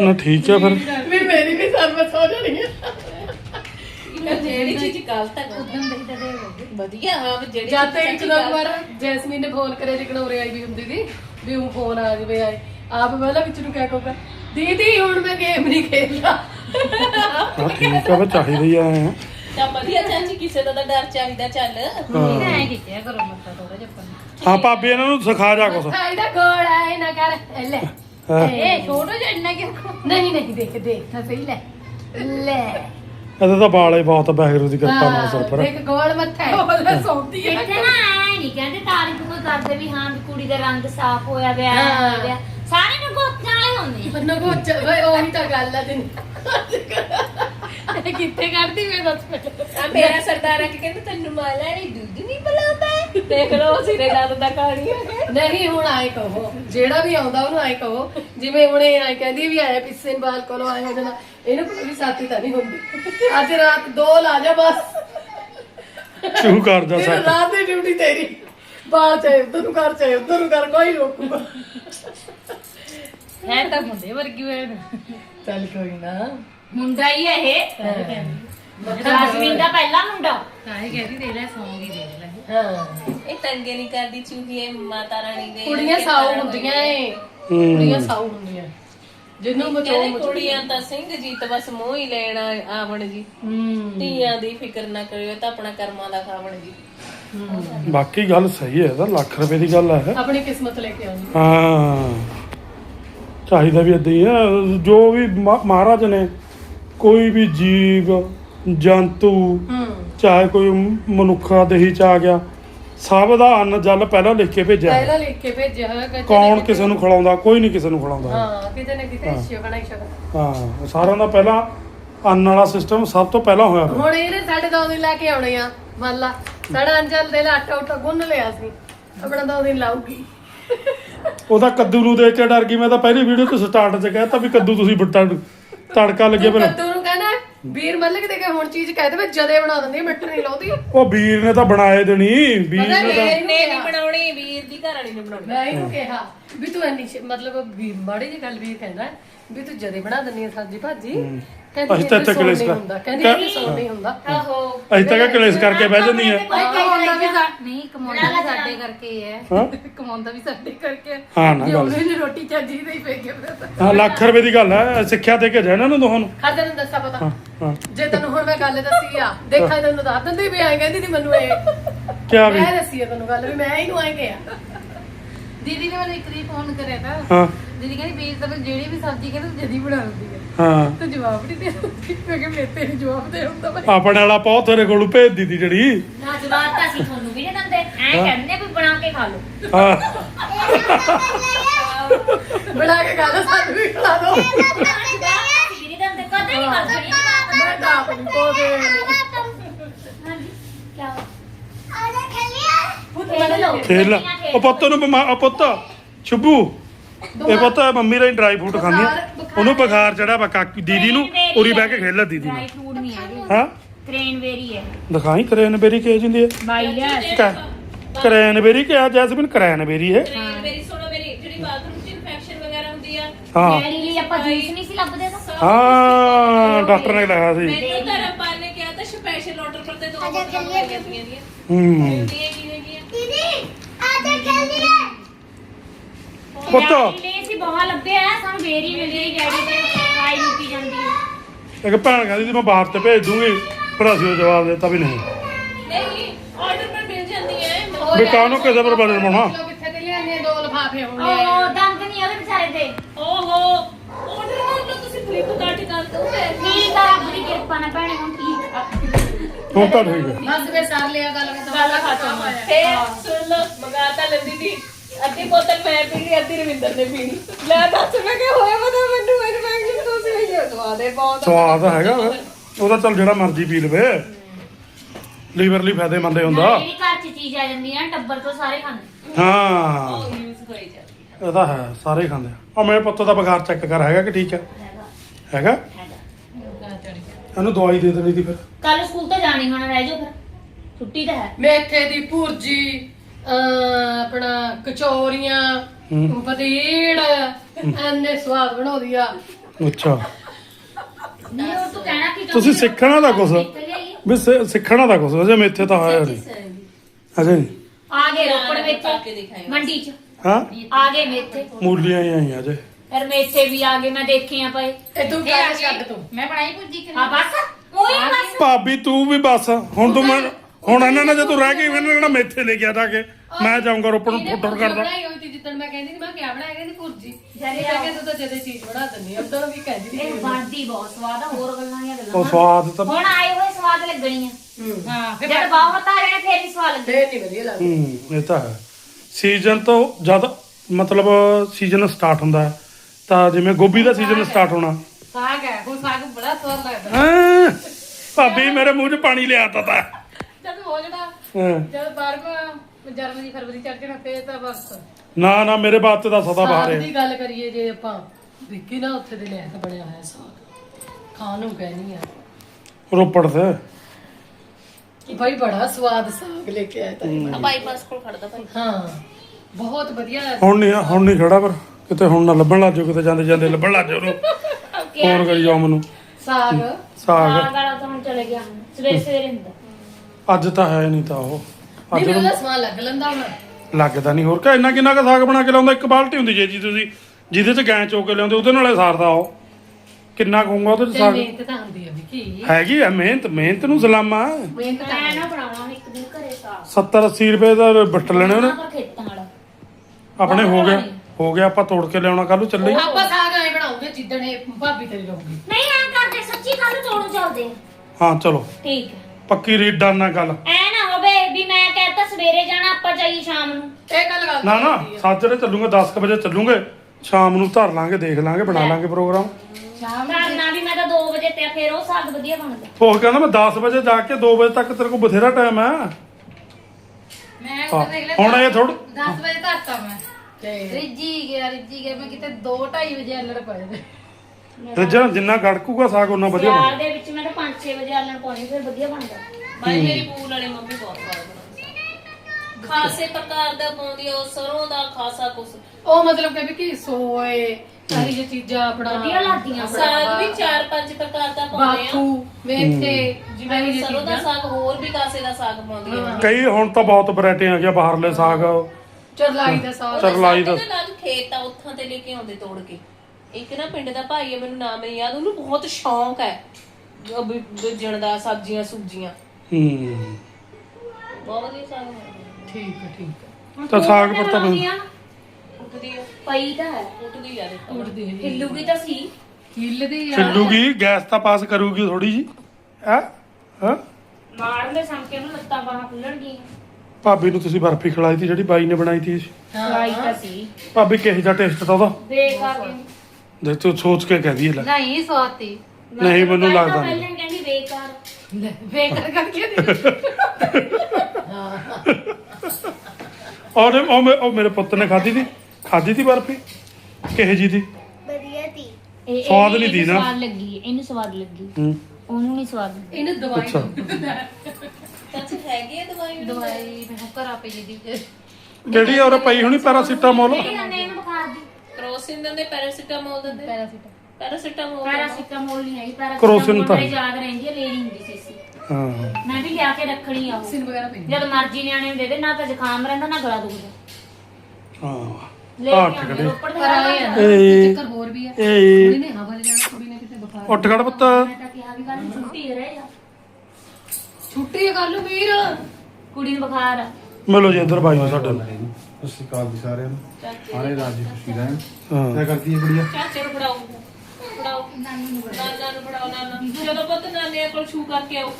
ਨਾ ਠੀਕ ਹੈ ਫਿਰ। ਵੀ ਮੇਰੀ ਵੀ ਸਰਵਿਸ ਹੋ ਜਾਣੀ ਹੈ ਜਿਹੜੀ ਚੀਜ਼ ਗਲਤ ਹੈ ਉਦੋਂ ਦੇ ਤਾਂ ਦੇ ਵਧੀਆ ਹਾਂ ਵੀ ਜਿਹੜੀ ਜਦ ਤੇ ਚੀਜ਼ ਇੱਕ ਦੋ ਵਾਰ ਜੈਸਮੀਨ ਨੇ ਫੋਨ ਕਰਿਆ ਜਿਕਣ ਉਰੇ ਆਈ ਵੀ ਹੁੰਦੀ ਸੀ ਵੀ ਉਹ ਫੋਨ ਆ ਜਵੇ ਆਏ। ਆਪ ਪਹਿਲਾਂ ਵਿੱਚ ਨੂੰ ਕਹਿ ਕਹੂਗਾ ਦੀਦੀ ਹੁਣ ਮੈਂ ਗੇਮ ਨਹੀਂ ਖੇਡਦਾ ਹਾਂ ਠੀਕ ਹੈ ਫਿਰ ਚਾਹੀਦਾ ਹੀ ਆਏ ਤਾਂ ਵਧੀਆ ਚਾਚੀ ਕਿਸੇ ਦਾ ਤਾਂ ਡਰ ਚਾਹੀਦਾ ਚੱਲ। ਐ ਕਿਤੇ ਕਰੋ ਮੱਤਾ ਥੋੜਾ ਜਿਹਾ ਪੰਨ ਹਾਂ ਭਾਬੀ ਇਹਨਾਂ ਨੂੰ ਸਿਖਾ ਜਾ ਕੁਛ। ਇਹਦਾ ਗੋਲ ਆਏ ਨਾ ਕਰ ਇਹ ਲੈ। ਹਾਂ। ਇਹ ਛੋਟੋ ਜਿਹਾ ਇੰਨਾ ਕਿ ਨਹੀਂ ਨਹੀਂ ਦੇਖ ਦੇਖ ਤਾਂ ਸਹੀ ਲੈ। ਲੈ। ਇਹਦੇ ਤਾਂ ਵਾਲੇ ਬਹੁਤ ਬਹਿਰੂ ਦੀ ਕਿਰਪਾ ਨਾਲ ਸਿਰ ਪਰ। ਦੇਖ ਗੋਲ ਮੱਥਾ ਹੈ। ਉਹ ਸੌਂਦੀ ਹੈ ਇੱਥੇ ਨਾ ਐ ਨਹੀਂ ਕਹਿੰਦੇ ਤਾਰੀਫ ਕੋਈ ਕਰਦੇ ਵੀ ਹਾਂ ਵੀ ਕੁੜੀ ਦਾ ਰੰਗ ਸਾਫ਼ ਹੋਇਆ ਵਿਆ ਹਾਂ। ਹੋਇਆ ਸਾਰੇ ਨੂੰ ਹੁੰਦੇ ਆ। ਨਗੋ ਓਏ ਉਹੀ ਤਾਂ ਗੱਲ ਆ ਦਿਨ ਕਿੱਥੇ ਕੱਢਦੀ ਵੇ ਦੱਸ ਆ ਮੇਰਾ ਸਰਦਾਰ ਆ ਕੇ ਕਹਿੰਦਾ ਤੈਨੂੰ ਮਾਲਾ ਨਹੀਂ ਦੁੱਧ ਨਹੀਂ ਪਿਲਾਉਂਦਾ? ਦੇਖ ਲਓ ਸਿਰੇ ਦਾ ਦਾ ਕਹਾਣੀ ਹੈ ਨਹੀਂ ਹੁਣ ਆਏ ਕਹੋ। ਜਿਹੜਾ ਵੀ ਆਉਂਦਾ ਉਹਨੂੰ ਆਏ ਕਹੋ। ਜਿਵੇਂ ਹੁਣ ਇਹ ਆਏ ਕਹਿੰਦੀ ਵੀ ਆਇਆ ਪਿੱਛੇ ਬਾਲ ਕੋਲੋਂ ਆਏ ਉਹਦੇ ਨਾਲ। ਇਹਨੂੰ ਕੋਈ ਵੀ ਸਾਥੀ ਤਾਂ ਨਹੀਂ ਹੁੰਦੀ। ਅੱਜ ਰਾਤ ਦੋ ਲਾ ਜਾ ਬਸ। ਤੂੰ ਕਰ ਜਾ ਦਿਨ ਸੈੱਟ ਰਾਤ ਦੀ ਡਿਊਟੀ ਤੇਰੀ। ਬਾਹਰ ਚਾਹੇ ਉਧਰ ਨੂੰ ਕਰ ਚਾਹੇ ਉਧਰ ਨੂੰ ਕਰ ਕੋਈ ਰੋਕੂਗਾ ਹੈ ਤਾਂ ਮੁੰਡੇ ਵਰਗੀ ਵੇ ਚੱਲ ਕੋਈ ਨਾ। ਮੁੰਡਾ ਹੀ ਹੈ ਇਹ। ਜਾਸਮੀਨ ਦਾ ਪਹਿਲਾ ਮੁੰਡਾ। ਹਾਂ ਇਹ ਤੰਗੇ ਨਹੀਂ ਕਰਦੀ ਚੂਹੀਏ ਮਾਤਾ ਰਾਣੀ ਦੇ ਕੁੜੀਆਂ ਸਾਊ ਹੁੰਦੀਆਂ ਏ ਕੁੜੀਆਂ ਸਾਊ ਹੁੰਦੀਆਂ। ਜਿਹਨੂੰ ਬਚੋ ਕਹਿੰਦੇ ਕੁੜੀਆਂ ਤਾਂ ਸਿੰਘ ਜੀ ਤਾਂ ਬਸ ਮੂੰਹ ਹੀ ਲੈਣ ਆਵਣ ਜੀ। ਹੂੰ। ਧੀਆਂ ਦੀ ਫਿਕਰ ਨਾ ਕਰਿਓ ਤਾਂ ਆਪਣਾ ਕਰਮਾਂ ਦਾ ਖਾਵਣ ਜੀ। ਬਾਕੀ ਗੱਲ ਸਹੀ ਹੈ ਇਹਦਾ ਲੱਖ ਰੁਪਏ ਦੀ ਗੱਲ ਹੈ। ਆਪਣੀ ਕਿਸਮਤ ਲੈ ਕੇ ਆਉਂਦੀ। ਹਾਂ। ਚਾਹੀਦਾ ਵੀ ਏਦਾਂ ਹੀ ਆ। ਜੋ ਵੀ ਮਹਾ- ਮਹਾਰਾਜ ਨੇ ਕੋਈ ਵੀ ਜੀਵ ਜੰਤੂ ਹੂੰ। ਚਾਹੇ ਕੋਈ ਮਨੁੱਖਾ ਦੇਹੀ ਚ ਆ ਗਿਆ ਸਭ ਦਾ ਅੰਨ ਜਲ ਪਹਿਲਾਂ ਲਿਖ ਕੇ ਭੇਜਿਆ ਹੈ। ਪਹਿਲਾਂ ਲਿਖ ਕੇ ਭੇਜਿਆ ਹੋਇਆ ਕਿਤੇ ਕੌਣ ਕਿਸੇ ਨੂੰ ਖਿਲਾਉਂਦਾ ਕੋਈ ਨਹੀਂ ਕਿਸੇ ਨੂੰ ਖਿਲਾਉਂਦਾ। ਹਾਂ ਕਿਤੇ ਨਾ ਕਿਤੇ ਸ਼ਗਣਾ ਹੀ ਸ਼ਗਣਾ ਹਾਂ ਸਾਰਿਆਂ ਦਾ ਪਹਿਲਾਂ ਅੰਨ ਵਾਲਾ ਸਿਸਟਮ ਸਭ ਤੋਂ ਪਹਿਲਾਂ ਹੋਇਆ ਪਿਆ। ਹੁਣ ਇਹਨੇ ਸਾਡੇ ਦੋ ਦਿਨ ਲੈ ਕੇ ਆਉਣੇ ਆ ਮੰਨ ਲਾ। ਸਾਡਾ ਅੰਜਲ ਦੇ ਲਾ ਆਟਾ ਉਟਾ ਗੁੰਨ ਲਿਆ ਸੀ। ਆਪਣਾ ਦੋ ਦਿਨ ਲਾਊਗੀ। ਉਹਦਾ ਕੱਦੂ ਨੂੰ ਦੇਖ ਕੇ ਡਰ ਗਈ ਮੈਂ ਤਾਂ ਪਹਿਲੀ ਵੀਡੀਓ ਤੋਂ ਸਟਾਰਟ 'ਚ ਕਹਿਤਾ ਵੀ ਕੱਦੂ ਤੁਸੀਂ ਬੱਟਾ ਤੜਕਾ ਲੱਗੇ ਪਹਿਲਾਂ। ਕੱਦੂ ਨੂੰ ਕਹਿਣਾ ਵੀਰ ਮੱਲਕ ਦੇ ਕੇ ਹੁਣ ਚੀਜ਼ ਕਹਿ ਦੇਵੇ ਜਦੇ ਬਣਾ ਦਿੰਦੀ ਮਿੱਟ ਨਹੀਂ ਲਾਉਂਦੀ। ਉਹ ਵੀਰ ਨੇ ਤਾਂ ਬਣਾਏ ਦੇਣੀ ਵੀਰ ਪਤਾ ਨੇ ਤਾਂ ਵੀਰ ਨੇ ਨਹੀਂ ਬਣਾਉਣੀ ਵੀਰ ਦੀ ਘਰ ਵਾਲੀ ਨੇ ਬਣਾਉਣੀ। ਮੈਂ ਇਹਨੂੰ ਕਿਹਾ ਵੀ ਤੂੰ ਇੰਨੀ ਛੇ- ਮਤਲਬ ਵੀ ਮਾੜੀ ਜਿਹੀ ਗੱਲ ਵੀ ਕਹਿੰਦਾ ਵੀ ਤੂੰ ਜਦੇ ਬਣਾ ਦਿੰਦੀ ਆ ਸਬਜ਼ੀ ਭਾਜੀ ਕਹਿੰਦੀ ਅਸੀਂ ਤਾਂ ਇੱਥੇ ਕਲੇਸ਼ ਕਰ- ਹੁੰਦਾ ਕਹਿੰਦੀ ਸੌਣ ਨਹੀਂ ਹੁੰਦਾ। ਆਹੋ। ਅਸੀਂ ਤਾਂ ਕਲੇਸ਼ ਕਰਕੇ ਬਹਿ ਜਾਂਦੀ ਹੈ। ਕਮਾਉਂਦਾ ਵੀ ਸਾ- ਨਹੀਂ ਕਮਾਉਂਦਾ ਵੀ ਸਾਡੇ ਕਰਕੇ ਹੈ। ਹਾਂ। ਕਮਾਉਂਦਾ ਵੀ ਸਾਡੇ ਕਰਕੇ ਹੈ। ਹਾਂ ਨਾ ਜੇ ਗੱਲ ਉਹਨੇ ਨੀ ਰੋਟੀ ਚੱਜੀ ਦੇ ਹੀ ਫੇਕੇ ਫਿਰ ਹਾਂ ਲੱਖ ਰੁਪਏ ਦੀ ਗੱਲ ਹੈ ਸਿੱਖਿਆ ਦੇ ਕੇ ਜਾਣਾ ਇਹਨਾਂ ਨੂੰ ਦੋਹਾਂ ਨੂੰ ਖਾ ਤੈਨੂੰ ਦੱਸਾਂ ਪਤਾ। ਹਾਂ ਜੇ ਤੈਨੂੰ ਹੁਣ ਮੈਂ ਗੱਲ ਦੱਸੀ ਆ ਦੇਖਾਂ ਤੈਨੂੰ ਦੱਸ ਦਿੰਦੀ ਵੀ ਐਂ ਕਹਿੰਦੀ ਸੀ ਮੈਨੂੰ ਇਹ। ਕਿਆ ਵੀ? ਮੈਂ ਦੱਸੀ ਆ ਤੈਨੂੰ ਗੱਲ ਵੀ ਮੈਂ ਇਹਨੂੰ ਐਂ ਕਿਹਾ। ਦੀਦੀ ਨੇ ਮੈਨੂੰ ਇੱਕ ਦੀ ਫੋਨ ਕਰਿਆ ਤਾਂ। ਹਾਂ। ਦੀਦੀ ਕਹਿੰਦੀ ਬੀਜ ਤਾਂ ਜਿਹੜੀ ਵੀ ਸਬਜ਼ੀ ਕਹਿੰਦੀ ਜਦੀ ਬਣਾ ਦਿੰਦੀ ਹੈ ਹਾਂ। ਤੂੰ ਜਵਾਬ ਨਹੀਂ ਦੇ ਕਿਹਾ ਮੇਰੇ ਤੇ ਨੀ ਜਵਾਬ ਦੇ ਹੁੰਦਾ ਆਪਣੇ ਵਾਲਾ ਪਾਉ ਤੇਰੇ ਕੋਲ ਭੇਜ ਦਿੱਤੀ ਜਿਹੜੀ। ਨਾ ਜਵਾਬ ਤਾਂ ਅਸੀਂ ਤੁਹਾਨੂੰ ਵੀ ਨਹੀਂ ਦਿੰਦੇ। ਐ ਕਹਿੰਦੇ ਵੀ ਬਣਾ ਕੇ ਖਾ ਲਓ। ਹਾਂ। ਬਣਾ ਕੇ ਗੱਲ ਸਾਨੂੰ ਵੀ ਖਿਲਾ ਦੋ ਜਵਾਬ ਅਸੀਂ ਵੀ ਨਹੀਂ ਦਿੰਦੇ ਕਦੇ ਨਹੀਂ ਕਰ ਸਕਦੀ ਮੈਂ ਤਾਂ ਆਪਣੀ ਕੋਦੇ ਹਾਂਜੀ ਕੀ ਹੋ ਆਜਾ ਖੇਲਿਆ ਪੁੱਤ ਲਓ। ਖੇਲ ਲਾ। ਉਹ ਪੁੱਤ ਨੂੰ ਬਿਮਾ- ਉਹ ਪੁੱਤ ਸ਼ੁਭੂ। ਇਹ ਪੁੱਤ ਮੰਮੀ ਦਾ ਡਰਾਈ ਫਰੂਟ ਖਾਂਦੀ ਆ। ਉਹਨੂੰ ਬੁਖਾਰ ਚੜਾ ਵਾ ਕਾਕੀ ਦੀਦੀ ਨੂੰ ਉਰੀ ਬਹਿ ਕੇ ਖੇਲ ਦੀਦੀ ਡਰਾਈ ਨੂੰ ਫਰੂਟ ਨਹੀਂ ਹੈਗੇ। ਹਾਂ? ਕ੍ਰੇਨਬੇਰੀ ਹੈ। ਦਿਖਾਈ ਕਰੈਨਬੇਰੀ ਕਿਹ ਜਿੰਦੀ ਹੈ? ਬਾਈ ਲਿਆ ਕਰੈਨਬੇਰੀ ਕਿਹਾ ਜੈਸਮਿਨ ਕਰੈਨਬੇਰੀ ਹੈ ਮੇਰੀ ਸੁਣੋ ਮੇਰੀ ਜਿਹੜੀ ਬਾਥਰੂਮ 'ਚ ਇਨਫੈਕਸ਼ਨ ਵਗੈਰਾ ਹੁੰਦੀ ਆ। ਹਾਂ। ਡੈਡੀ ਲਈ ਆਪਾਂ ਜੂਸ ਨਹੀਂ ਸੀ ਲੱਭਦੇ ਤਾਂ ਹਾਂ ਡਾਕਟਰ ਨੇ ਲਾਇਆ ਸੀ। ਮੈਨੂੰ ਧਰਮਪਾਲ ਨੇ ਕਿਹਾ ਤਾਂ ਸਪੈਸ਼ਲ ਆਰਡਰ ਕਰਦੇ ਦੋ ਆਜਾ ਬੋਤਲਾਂ ਚੱਲੀਏ। ਦੀਆਂ ਦੀਆਂ ਦੀਆਂ ਹੂੰ ਦੀਆਂ ਕੀ ਹੈਗੀਆਂ ਦੀਦੀ ਆਜਾ ਖੇਲਿਆ ਪੁੱਤ। ਲਈ ਅਸੀਂ ਬਹੁਤ ਲੱਭੇ ਆ ਸਾਨੂੰ ਬੇਰੀ ਮਿਲ ਗਈ ਡੈਡੀ ਤੇ ਖਾਈ ਨਹੀਂ ਪੀ ਜਾਂਦੀ ਹੈ ਇੱਕ ਭੈਣ ਕਹਿੰਦੀ ਸੀ ਮੈਂ ਬਾਹਰ ਤੇ ਭੇਜ ਦੂੰਗੀ। ਪਰ ਅਸੀਂ ਉਹ ਜਵਾਬ ਦਿੱਤਾ ਵੀ ਨਹੀਂ। ਨਹੀਂ ਆਰਡਰ ਪਰ ਮਿਲ ਜਾਂਦੀ ਹੈ ਵੀ ਕਾਹਨੂੰ ਕਿਸੇ ਪਰ ਬਦਲ ਪਾਉਣਾ ਕਿੱਥੇ ਤੇ ਲਿਆਂਦੇ ਦੋ ਲਫਾਫੇ ਹੁਣ ਉਹ ਦੰਦ ਨਹੀਂ ਉਹਦੇ ਵਿਚਾਰੇ ਤੇ ਓਹੋ ਆਰਡਰ ਕਰ ਲਓ ਤੁਸੀਂ ਫਲਿੱਪਕਾਰਟ ਕਰ ਦੋ ਠੀਕ ਆ ਰੱਬ ਦੀ ਕਿਰਪਾ ਨਾਲ ਭੈਣੇ ਹੁਣ ਠੀਕ ਆ ਹੁਣ ਤਾਂ ਠੀਕ ਹੈ ਬਸ ਵੇ ਸਾਰ ਲਿਆ ਗੱਲ ਮੈਂ ਗੱਲ ਖਤਮ ਆ। ਫੇਰ ਸੁਣ ਲਓ ਮੰਗਾਤਾ ਲੈਂਦੀ ਦੀ ਅੱਧੀ ਬੋਤਲ ਮੈਂ ਪੀ ਲਈ ਅੱਧੀ ਰਵਿੰਦਰ ਨੇ ਪੀਣੀ ਲੈ ਦੱਸ ਮੈਂ ਕਿ ਹੋਇਆ ਪਤਾ ਮੈਨੂੰ ਇਨਫੈਕਸ਼ਨ ਤੁਸੀਂ ਵੀ ਜੋ ਸਵਾਦ ਹੈ ਬਹੁਤ ਸਵਾਦ ਹੈਗਾ ਵਾ। ਉਹਦਾ ਚੱਲ ਜਿਹੜਾ ਮਰਜ਼ੀ ਪੀ ਲਵੇ। ਲੀਵਰ ਲਈ ਫਾਇਦੇਮੰਦ ਹੀ ਹੁੰਦਾ। ਜਿਹੜੀ ਘਰ 'ਚ ਚੀਜ਼ ਆ ਜਾਂਦੀ ਹੈ ਟੱਬਰ ਤੋਂ ਸਾਰੇ ਖਾਂਦੇ। ਹਾਂ। ਯੂਜ਼ ਹੋਈ ਜਾਂਦੀ ਇਹ ਤਾਂ ਹੈ ਸਾਰੇ ਹੀ ਖਾਂਦੇ ਆ। ਉਹ ਮੇਰੇ ਪੁੱਤ ਦਾ ਬੁਖਾਰ ਚੈੱਕ ਕਰ ਹੈਗਾ ਕਿ ਠੀਕ ਹੈ ਹੈਗਾ। ਇਹਨੂੰ ਦਵਾਈ ਦੇ ਦੇਣੀ ਸੀ ਫਿਰ। ਕੱਲ ਸਕੂਲ ਤਾਂ ਜਾਣੀ ਹੁਣ ਰਹਿ ਜਾਓ ਫਿਰ। ਛੁੱਟੀ ਤਾਂ ਹੈ। ਮੇਥੇ ਦੀ ਭੁਰਜੀ ਅਹ ਆਪਣਾ ਕਚੌਰੀਆਂ ਹੂੰ। ਬਦੀੜ ਐਨੇ ਸਵਾਦ ਬਣਾਉਂਦੀ ਆ। ਅੱਛਾ। ਨਹੀਂ ਉਹ ਤੂੰ ਕਹਿਣਾ ਕਿ ਤੁਸੀਂ ਸਿੱਖਣਾ ਦਾ ਕੁਛ। ਵੀ ਸਿ- ਸਿੱਖਣਾ ਦਾ ਕੁਛ। ਅਜੇ ਮੇਥੇ ਤਾਂ ਆਇਆ ਨਹੀਂ। ਅਜੇ ਨਹੀਂ। ਆ ਗਏ ਰੋਪੜ ਵਿੱਚ। ਪਾ ਕੇ ਦਿਖਾਇਓ। ਮੰਡੀ 'ਚ। ਹਾਂ? ਆ ਗਏ ਮੇਥੇ। ਮੂਲੀਆਂ ਹੀ ਆਈਆਂ ਅਜੇ। ਫਿਰ ਮੇਥੇ ਵੀ ਆ ਗਏ ਮੈਂ ਦੇਖੇ ਆ ਪਏ ਇਹ ਤੂੰ ਕਹਿ ਛੱਡ ਤੂੰ। ਮੈਂ ਬਣਾਈ ਭੁੱਜੀ ਆ ਬਸ। ਉਹੀ ਬਸ। ਭਾਬੀ ਤੂੰ ਵੀ ਬਸ। ਹੁਣ ਤੂੰ ਮੈਂ ਹੁਣ ਇਹਨਾਂ ਨੇ ਜੇ ਤੂੰ ਰਹਿ ਗਈ ਇਹਨਾਂ ਨੇ ਮੇਥੇ ਲੈ ਗਿਆ ਤਾਂ ਕਿ ਮੈਂ ਜਾਊਂਗਾ ਰੋਪੜ ਨੂੰ ਫੋਟੋ ਕਰਦਾ। ਬਣਾਈ ਹੋਈ ਸੀ ਜਿੱਦਣ ਮੈਂ ਕਹਿੰਦੀ ਸੀ ਮੈਂ ਕਿਹਾ ਬਣਾਇਆ ਕਹਿੰਦੀ ਭੁਰਜੀ। ਜਦੇ ਆ ਕੇ ਤੂੰ ਤਾਂ ਜਦੇ ਚੀਜ਼ ਬਣਾ ਦਿੰਦੀ ਆ ਉਦੋਂ ਵੀ ਕਹਿੰਦੀ ਸੀ ਇਹ ਬਣਦੀ ਬਹੁਤ ਸਵਾਦ ਆ ਹੋਰ ਗੱਲਾਂ ਦੀਆਂ ਉਹ ਗੱਲਾਂ ਸਵਾਦ ਤਾਂ ਹੁਣ ਆਏ ਹੋਏ ਸਵਾਦ ਲੱਗਣੀਆਂ। ਹਾਂ। ਫਿਰ ਜਦ ਬਹੁਤ ਆ ਜਾਣਾ ਫੇਰ ਵੀ ਸਵਾਦ ਲੱਗਣੀ ਫੇਰ ਨਹੀਂ ਵਧੀਆ ਲੱਗਦੀ। ਹੂੰ ਇਹ ਤਾਂ ਹੈ। ਸੀਜ਼ਨ ਤੋਂ ਜਦ ਮਤਲਬ ਸੀਜ਼ਨ ਸਟਾਰਟ ਹੁੰਦਾ ਹੈ ਤਾਂ ਜਿਵੇਂ ਗੋਭੀ ਦਾ ਸੀਜ਼ਨ ਸਟਾਰਟ ਹੋਣਾ। ਸਾਗ ਹੈ ਉਹ ਸਾਗ ਬੜਾ ਸਵਾਦ ਲੱਗਦਾ। ਹੈਂ, ਭਾਬੀ ਮੇਰੇ ਮੂੰਹ 'ਚ ਪਾਣੀ ਲਿਆ ਤਾ। ਤਾ ਜਦ ਹੋ ਜਣਾ। ਹਾਂ। ਜਦ 12ਵਾਂ ਜਨਵਰੀ ਫਰਵਰੀ ਚੜ ਜਾਣਾ ਫੇਰ ਤਾਂ ਬਸ। ਨਾ ਨਾ ਮੇਰੇ ਬਾਤ ਤੇ ਤਾਂ ਸਦਾ ਬਾਹਰ ਸਾਗ ਹੈ। ਦੀ ਗੱਲ ਕਰੀਏ ਜੇ ਆਪਾਂ ਵਿੱਕੀ ਨਾ ਉੱਥੇ ਦੇ ਲਿਆ ਕੇ ਬਣਿਆ ਹੋਇਆ ਸਾਗ? ਖਾਣ ਨੂੰ ਕਹਿਨੀ ਆ। ਰੋਪੜ ਤੇ। ਭਾਈ ਬੜਾ ਸਵਾਦ ਸਾਗ ਲੈ ਕੇ ਆਇਆ ਤਾਂ ਆ ਬਾਈਪਾਸ ਕੋਲ ਖੜਦਾ ਭਾਈ। ਹਾਂ ਬਹੁਤ ਵਧੀਆ। ਹੁਣ ਨਹੀਂ ਹੁਣ ਨਹੀਂ ਖੜਾ ਪਰ ਕਿਤੇ ਹੁਣ ਨਾ ਲੱਭਣ ਲੱਗ ਜਾਓ ਕਿਤੇ ਜਾਂਦੇ ਜਾਂਦੇ ਲੱਭਣ ਲੱਗ ਜਾਓ ਉਹਨੂੰ ਫੋਨ ਕਰੀ ਜਾਓ ਮੈਨੂੰ। ਸਾਗ। ਸਾਗ। ਸਾਗ ਵਾਲਾ ਤਾਂ ਹੁਣ ਚਲੇ ਗਿਆ ਸਵੇਰੇ ਸਵੇਰੇ ਹੁੰਦਾ। ਅੱਜ ਤਾਂ ਹੈ ਨਹੀਂ ਤਾਂ ਉਹ। ਨਹੀਂ ਅੱਜ ਵੀ ਉਹਦਾ ਸਮਾਨ ਲੱਗ ਲੈਂਦਾ ਹੁਣ ਲੱਗਦਾ ਨਹੀਂ। ਹੋਰ ਕਾ ਇੰਨਾ ਕਿੰਨਾ ਕੁ ਸਾਗ ਬਣਾ ਕੇ ਲਾਉਂਦਾ? ਇੱਕ ਬਾਲਟੀ ਹੁੰਦੀ ਜੇ ਜੀ ਤੁਸੀਂ ਜਿਹਦੇ ਚ ਗੈਂ ਚੋ ਕੇ ਲਿਆਉਂਦੇ ਉਹਦੇ ਨਾਲੇ ਸਾਰਦਾ ਉਹ। ਕਿੰਨਾ ਕਹੂੰਗਾ ਉਹਦੇ ਚ ਤੇ ਸਾਗ? ਮਿਹਨਤ ਤਾਂ ਹੁੰਦੀ ਆ ਵੀ ਕੀ ਹੈਗੀ ਆ ਮਿਹਨਤ ਮਿਹਨਤ ਨੂੰ ਸਲਾਮਾ। ਮਿਹਨਤ ਤਾਂ ਮੈਂ ਨਾ ਬਣਾਵਾਂ ਇੱਕ ਦਿਨ ਘਰੇ ਸਾਗ। 70 80 ਰੁਪਏ ਦਾ ਬੱਟ ਲੈਣੇ ਉਹਨੇ। ਪਰ ਖੇਤਾਂ ਵਾਲਾ। ਆਪਣੇ ਹੋ ਗਿਆ ਹੋ ਗਿਆ ਆਪਾਂ ਤੋੜ ਕੇ ਲਿਆਉਣਾ ਕੱਲ ਚੱਲੇ। ਆਪਾਂ ਸਾਗ ਐ ਬਣਾਉਂਗੇ ਜਿੱਦਣ ਇਹ ਭਾਬੀ ਤੇਰੀ ਰਹੂਗੀ ਨਹੀਂ ਐ ਕਰਦੇ ਸੱਚੀ ਕੱਲ ਤੋੜਨ ਚੱਲਦੇ। ਆ। ਹਾਂ ਚਲੋ। ਠੀਕ ਹੈ। ਪੱਕੀ ਰੀਡ ਨਾਲ ਗੱਲ। ਐ ਨਾ ਹੋਵੇ ਵੀ ਮੈਂ ਕਹਿੰਦਾ ਸਵੇਰੇ ਜਾਣਾ ਆਪਾਂ ਜਾਈਏ ਸ਼ਾਮ ਨੂੰ। ਇਹ ਗੱਲ ਗੱਲ ਨਾ ਨਾ ਸਾਜਰੇ ਚੱਲੂਗੇ 10 ਕੁ ਵਜੇ ਚੱਲੂਗੇ ਸ਼ਾਮ ਨੂੰ ਧਰ ਲਾਂਗੇ ਦੇਖ ਲਾਂਗੇ ਬਣਾ ਲਾਂਗੇ ਪ੍ਰੋਗਰਾਮ। ਕਰਨਾ ਵੀ ਮੈਂ ਤਾਂ 2 ਵਜੇ ਤੇ ਫਿਰ ਉਹ ਸਾਗ ਵਧੀਆ ਬਣਦਾ। ਉਹ ਕਹਿੰਦਾ ਮੈਂ 10 ਵਜੇ ਜਾ ਕੇ 2 ਵਜੇ ਤੱਕ ਤੇਰੇ ਕੋਲ ਬਥੇਰਾ ਟਾਈਮ ਹੈ ਮੈਂ ਹਾਂ, ਦੇਖ ਹੁਣ ਇਹ ਥੋੜ੍ਹ- 10 ਵਜੇ ਤੱਕ ਆ ਮੈਂ। ਤੇ ਰਿੱਜੀ ਗਿਆ ਰਿੱਜੀ ਗਿਆ ਮੈਂ ਕਿਤੇ 2:30 ਵਜੇ ਅੱਲੜ ਪਏ ਤੇ ਜਿਹੜਾ ਜਿੰਨਾ ਗੜਕੂਗਾ ਸਾਗ ਉਹਨਾਂ ਵਧੀਆ ਸਿਆਲ ਬਣਦਾ। ਦੇ ਵਿੱਚ ਮੈਂ ਤਾਂ 5-6 ਵਜੇ ਆਲਣ ਪਾਉਣੀ ਫਿਰ ਵਧੀਆ ਬਣਦਾ। ਭਾਈ ਮੇਰੀ ਪੂਲ ਵਾਲੀ ਮੰਮੀ ਬਹੁਤ ਸਾਗ ਬਣਾਉਂਦੀ। ਸੀ। ਖਾਸੇ ਪ੍ਰਕਾਰ ਦਾ ਪਾਉਂਦੀ ਆ ਉਹ ਸਰੋਂ ਦਾ ਖਾਸਾ ਕੁਛ। ਉਹ ਮਤਲਬ ਕਿ ਵੀ ਕੀ ਸੋਏ ਸਾਰੀ ਜੇ ਚੀਜ਼ਾਂ ਆਪਣਾ ਵਧੀਆ ਲੱਗਦੀਆਂ ਸਾਗ ਵੀ ਚਾਰ ਪੰਜ ਪ੍ਰਕਾਰ ਦਾ ਪਾਉਂਦੇ ਆ। ਬਾਥੂ ਮੇਥੇ ਜਿਵੇਂ ਜਿਵੇਂ ਇਹ ਸਰੋਂ ਦਾ ਸਾਗ ਹੋਰ ਵੀ ਕਾਸੇ ਦਾ ਸਾਗ ਪਾਉਂਦੀ ਆ। ਕਈ ਹੁਣ ਤਾਂ ਬਹੁਤ ਵੈਰਾਈਟੀਆਂ ਆ ਗਿਆ ਬਾਹਰਲੇ ਸਾਗ। ਚਰਲਾਈ ਦਾ ਸਾਗ। ਚਰਲਾਈ ਦਾ ਖੇਤ ਆ ਉੱਥੋਂ ਤੇ ਲੈ ਕੇ ਆਉਂਦੇ ਤੋੜ ਕੇ। ਇੱਕ ਨਾ ਪਿੰਡ ਦਾ ਭਾਈ ਹੈ ਮੈਨੂੰ ਨਾਮ ਨਹੀਂ ਯਾਦ ਉਹਨੂੰ ਬਹੁਤ ਸ਼ੌਂਕ ਹੈ। ਜੋ ਵੀ ਬੀਜਣ ਦਾ ਸਬਜ਼ੀਆਂ ਸੁਬਜ਼ੀਆਂ ਹੂੰ। ਬਹੁਤ ਵਧੀਆ ਸਾਗ ਬਣਦਾ ਠੀਕ ਹੈ ਠੀਕ ਹੈ। ਤਾਂ ਸਾਗ ਪਰ ਤਾਂ ਬਣਾਉਂਦੀ ਆ, ਉੱਠਦੀ ਆ ਪਈ ਤਾਂ ਹੈ। ਉੱਠਦੀ ਆ ਦੇਖੋ। ਉੜਦੀ ਹੈ ਹਿੱਲੂਗੀ ਤਾਂ ਸੀ। ਹਿੱਲਦੀ ਆ। ਚੱਲੂਗੀ ਗੈਸ ਤਾਂ ਪਾਸ ਕਰੂਗੀ ਥੋੜੀ ਜੀ ਹੈ? ਹਾਂ? ਮਾਰਨ ਦੇ ਸੰਕੇ ਨੂੰ ਲੱਤਾਂ ਬਾਹਾਂ ਖੁੱਲਣਗੀਆਂ। ਭਾਬੀ ਨੂੰ ਤੁਸੀਂ ਬਰਫੀ ਖਿਲਾਈ ਸੀ ਜਿਹੜੀ ਬਾਈ ਨੇ ਬਣਾਈ ਸੀ ਲਾਈ ਤਾਂ ਸੀ। ਭਾਬੀ ਕਿਹੋ ਜਿਹਾ ਟੇਸਟ ਤਾਂ ਉਹਦਾ? ਬੇਕਾਰ ਕੇ। ਦੇ ਤੂੰ ਸੋਚ ਕੇ ਕਹਿ ਦੀ ਲੈ। ਨਹੀਂ ਸਵਾਤੀ। ਨਹੀਂ ਮੈਨੂੰ ਲੱਗਦਾ ਨਹੀਂ ਪਹਿਲਾਂ ਹੀ ਕਹਿੰਦੀ ਬੇਕਾਰ ਲੈ ਵੇਖ ਕਰਕੇ ਦੇ। ਔਰ ਉਹ ਮੇ- ਉਹ ਮੇਰੇ ਪੁੱਤ ਨੇ ਖਾਧੀ ਸੀ ਖਾਧੀ ਸੀ ਬਰਫੀ? ਕਿਹੋ ਜੀ ਦੀ? ਵਧੀਆ ਇਹ- ਸਵਾਦ ਨਹੀਂ ਦੀ ਨਾ। ਸਵਾਦ ਲੱਗੀ ਇਹਨੂੰ ਸਵਾਦ ਲੱਗੀ। ਹੂੰ। ਉਹਨੂੰ ਨਹੀਂ ਸਵਾਦ ਇਹਨੂੰ ਦਵਾਈ ਹੈਗੀ ਦਵਾਈ ਦਵਾਈ ਮੈਂ ਘਰ ਆਪੇ ਜੀ ਦੀ ਕਿਹੜੀ ਔਰ ਪਈ ਹੋਣੀ ਪੈਰਾਸੀਟਾਮੋਲ? ਇਹ ਨੰਨੇ ਨੂੰ ਬੁਖਾਰ ਦੀ ਕਰੋਸਿਨ ਦਿੰਦੇ ਪੈਰਾਸੀਟਾਮੋਲ ਦਿੰਦੇ ਪੈਰਾਸੀਟਾ ਪੈਰਾਸੀਟਾਮੋਲ ਪੈਰਾਸੀਟਾਮੋਲ ਨਹੀਂ ਆਈ ਕਰੋਸਿਨ ਪੈਰਾਸੀਟਾਮੋਲ ਤਾਂ- ਮੇਰੇ ਯਾਦ ਰਹਿੰਦੀ ਹੈ ਲੈਣੀ ਹੁੰਦੀ ਸੀ ਅਸੀਂ। ਹਾਂ। ਮੈਂ ਵੀ ਲਿਆ ਕੇ ਰੱਖਣੀ ਆ ਉਹ। ਸਿਨ ਵਗੈਰਾ ਪਈ ਜਦ ਮਰਜ਼ੀ ਨਿਆਣੇ ਨੂੰ ਦੇ ਦੇ ਨਾ ਤਾਂ ਜ਼ੁਕਾਮ ਰਹਿੰਦਾ ਨਾ ਗਲਾ ਦੁਖਦਾ। ਹਾਂ। ਲੈ ਆਹ ਕੇ ਆਉਂਦੇ ਟਿਕੜੇ। ਰੋਪੜ ਦੇ ਪਰ ਆਏ ਆ ਨਾ, ਏ ਚੱਕਰ ਹੋਰ ਵੀ ਆ। ਏ ਕੁੜੀ ਨੇ ਹਵਾ ਲੈ ਜਾਣਾ ਕੁੜੀ ਨੇ ਕਿਤੇ ਬੁਖਾਰ ਉੱਠ ਖੜ ਪੁੱਤ। ਮੈਂ ਤਾਂ ਕਿਹਾ ਵੀ ਕੱਲ ਛੁੱਟੀ ਰਹੇ ਆ ਛੁੱਟੀ ਹੈ ਕੱਲ ਵੀਰ। ਕੁੜੀ ਨੂੰ ਬੁਖਾਰ ਆ। ਮਿਲੋ ਜੀ ਇੱਧਰ ਬਾਈ ਨੂੰ ਸਾਡੇ ਨੂੰ। ਸਤਿ ਸ਼੍ਰੀ ਅਕਾਲ ਜੀ ਸਾਰਿਆਂ ਨੂੰ। ਸਾਰੇ ਰਾਜੀ ਖੁਸ਼ੀ ਰਹਿਣ। ਹਾਂ। ਕਿਆ ਕਰਦੀ ਹੈ ਗੁੜੀਆ ਚਾਚੇ ਨੂੰ ਫੜਾਓ। ਫੜਾਓ। ਨਾਨਾ ਨੂੰ ਫੜਾਓ ਨਾਨਾ। ਜਦੋਂ ਪੁੱਤ ਨਾਨੇ ਕੋਲ ਛੂ ਕਰਕੇ ਆਓ।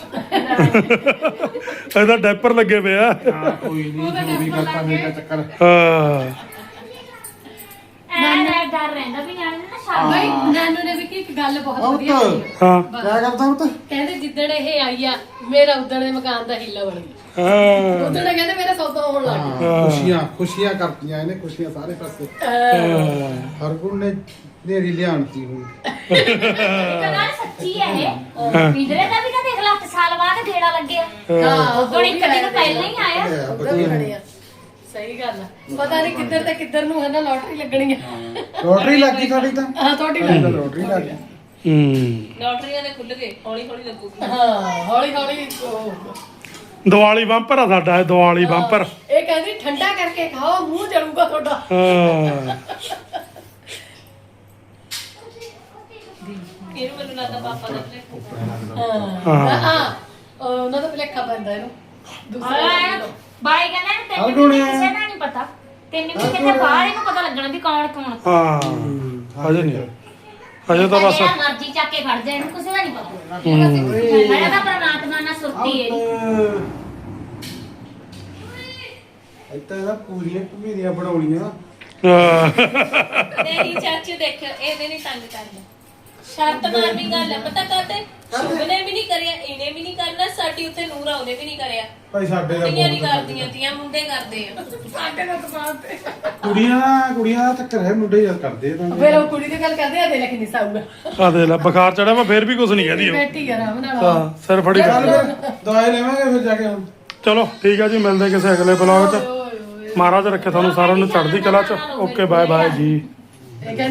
ਇਹਦਾ ਡੈਪਰ ਲੱਗੇ ਪਿਆ ਹਾਂ ਕੋਈ ਨਹੀਂ ਜੋ ਵੀ ਕਰਤਾ ਮੇਰਾ ਚੱਕਰ। ਹਾਂ ਐ ਡਰ ਡਰ ਰਹਿੰਦਾ ਵੀ ਨਿਆਣੇ ਨੂੰ ਭਾਈ ਨਾਨੂ ਨੇ ਵੀ ਕੀ ਇੱਕ ਗੱਲ ਬਹੁਤ ਵਧੀਆ ਹਾਂ। ਕਿਆ ਕਰਦਾ ਪੁੱਤ? ਕਹਿੰਦੇ ਜਿੱਦਣ ਇਹ ਆਈ ਆ ਮੇਰਾ ਉਦਣ ਦੇ ਮਕਾਨ ਦਾ ਹਿੱਲਾ ਬਣ ਗਿਆ। ਹਾਂ। ਉਦਣ ਕਹਿੰਦੇ ਮੇਰਾ ਸੌਦਾ ਹੋਣ ਲੱਗ ਗਿਆ ਹਾਂ। ਖੁਸ਼ੀਆਂ ਖੁਸ਼ੀਆਂ ਕਰਤੀਆਂ ਇਹਨੇ ਖੁਸ਼ੀਆਂ ਸਾਰੇ ਪਾਸੇ। ਹਰਗੁਣ ਨੇ ਨੇਰੀ ਲਿਆਣਤੀ ਹੁਣ ਇੱਕ ਗੱਲ ਸੱਚੀ ਹੈ ਇਹ। ਪਿੰਦਰੇ ਦਾ ਵੀ ਤਾਂ ਦੇਖ ਲਾ 8 ਸਾਲ ਬਾਅਦ ਗੇੜਾ ਲੱਗਿਆ। ਹਾਂ। ਹੁਣ ਇੱਕ ਦਿਨ ਪਹਿਲਾਂ ਹੀ ਆਇਆ। ਉਹਦਾ ਵੀ ਬਣਿਆ ਸਹੀ ਗੱਲ ਆ। ਪਤਾ ਨਹੀਂ ਕਿੱਧਰ ਤੇ ਕਿੱਧਰ ਨੂੰ ਹੈ ਨਾ ਲੋਟਰੀ ਲੱਗਣੀ ਆ। ਲੋਟਰੀ ਲੱਗੀ ਤੁਹਾਡੀ ਤਾਂ? ਹਾਂ ਤੁਹਾਡੀ ਲੱਗ ਗਈ। ਲੋਟਰੀ ਲੱਗ ਗਈ। ਹੂੰ। ਲੋਟਰੀਆਂ ਦੇ ਖੁੱਲ ਗਏ ਹੌਲੀ ਹੌਲੀ ਲੱਗੂਗੀ। ਹਾਂ ਹੌਲੀ ਹੌਲੀ ਉਹ ਦੀਵਾਲੀ ਬੰਪਰ ਆ ਸਾਡਾ ਇਹ ਦੀਵਾਲੀ ਬੰਪਰ। ਇਹ ਕਹਿੰਦੀ ਠੰਡਾ ਕਰਕੇ ਖਾਓ ਮੂੰਹ ਜਲੂਗਾ ਤੁਹਾਡਾ। ਹਾਂ। ਇਹਨੂੰ ਮੈਨੂੰ ਲੱਗਦਾ ਪਾਪਾ ਦਾ ਭੁਲੇਖਾ ਹਾਂ। ਹਾਂ। ਉਹ ਉਹਨਾਂ ਦਾ ਭਲੇਖਾ ਪੈਂਦਾ ਇਹਨੂੰ। ਦੂਸਰੇ। ਬਾਈ ਕਹਿੰਦਾ ਤੈਨੂੰ ਕਿਸੇ ਦਾ ਨਹੀਂ ਪਤਾ। ਤੈਨੂੰ ਵੀ ਕਿਤੇ ਬਾਹਰ ਇਹਨੂੰ ਪਤਾ ਲੱਗਣਾ ਵੀ ਕੌਣ ਕੌਣ ਹਾਂ। ਹਜੇ ਨਹੀਂ ਹਜੇ ਤਾਂ ਬਸ ਮਰਜ਼ੀ ਚੱਕ ਕੇ ਖੜ ਜਾ ਇਹਨੂੰ ਕਿਸੇ ਦਾ ਨਹੀਂ ਪਤਾ ਮੈਂ ਤਾਂ ਪਰਮਾਤਮਾ ਨਾਲ ਸੁਰਤੀ ਹੈ ਇੱਥੇ ਨਾ ਪੂਰੀਆਂ ਭਮੀਰੀਆਂ ਬਣਾਉਣੀਆਂ। ਹਾਂ। ਨਹੀਂ ਚਾਚੂ ਦੇਖਿਓ ਇਹਦੇ ਨਹੀਂ ਤੰਗ ਕਰਦਾ। ਸ਼ਰਤ ਮਾਰਨੀ ਗੱਲ ਹੈ। ਪਤਾ ਕਰਦੇ ਸ਼ੁਭ ਨੇ ਵੀ ਨਹੀਂ ਕਰਿਆ ਇਹਨੇ ਵੀ ਨਹੀਂ ਕਰਨਾ ਸਾਡੀ ਉੱਥੇ ਨੂਰਾ ਉਹਨੇ ਵੀ ਨਹੀਂ ਕਰਿਆ। ਭਾਈ ਸਾਡੇ ਦਾ ਕੁੜੀਆਂ ਨਹੀਂ ਬਹੁਤ ਕਰਦੀਆਂ ਤੀਆਂ ਮੁੰਡੇ ਕਰਦੇ ਆ। ਸਾਡੇ ਨਾਲ ਦੁਕਾਨ ਤੇ ਕੁੜੀਆਂ ਕੁੜੀਆਂ ਦਾ ਚੱਕਰ ਹੈ ਮੁੰਡੇ ਜਦ ਕਰਦੇ ਤਾਂ। ਫਿਰ ਉਹ ਕੁੜੀ ਦੀ ਗੱਲ ਕਰਦੇ ਆ ਦੇ ਲੈ ਕਿੰਨੀ ਸਾਊਗਾ ਆ। ਦੇ ਲੈ ਬੁਖਾਰ ਚੜਿਆ ਮੈਂ ਫੇਰ ਵੀ ਕੁਝ ਨਹੀਂ ਕਹਦੀ ਉਹ। ਬੈਠੀ ਆ ਆਰਾਮ ਨਾਲ। ਹਾਂ ਸਿਰ ਫੜੀ ਚੱਲ। ਫਿਰ ਦਵਾਈ ਲੈਵਾਂਗੇ ਫਿਰ ਜਾ ਕੇ ਹੁਣ। ਚਲੋ ਠੀਕ ਆ ਜੀ ਮਿਲਦੇ ਕਿਸੇ ਅਗਲੇ ਬਲੌਗ 'ਚ। ਮਹਾਰਾਜ ਰੱਖੇ ਤੁਹਾਨੂੰ ਸਾਰਿਆਂ ਨੂੰ ਚੜ੍ਹਦੀ ਕਲਾ 'ਚ। ਓਕੇ ਬਾਏ ਬਾਏ ਜੀ। ਇਹ ਕਹਿੰਦੇ